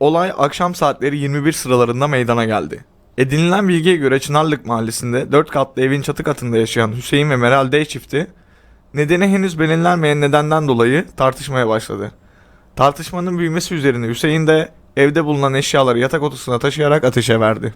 Olay akşam saatleri 21 sıralarında meydana geldi. Edinilen bilgiye göre Çınarlık mahallesinde 4 katlı evin çatı katında yaşayan Hüseyin ve Meral D çifti nedeni henüz belirlenmeyen nedenden dolayı tartışmaya başladı. Tartışmanın büyümesi üzerine Hüseyin de evde bulunan eşyaları yatak odasına taşıyarak ateşe verdi.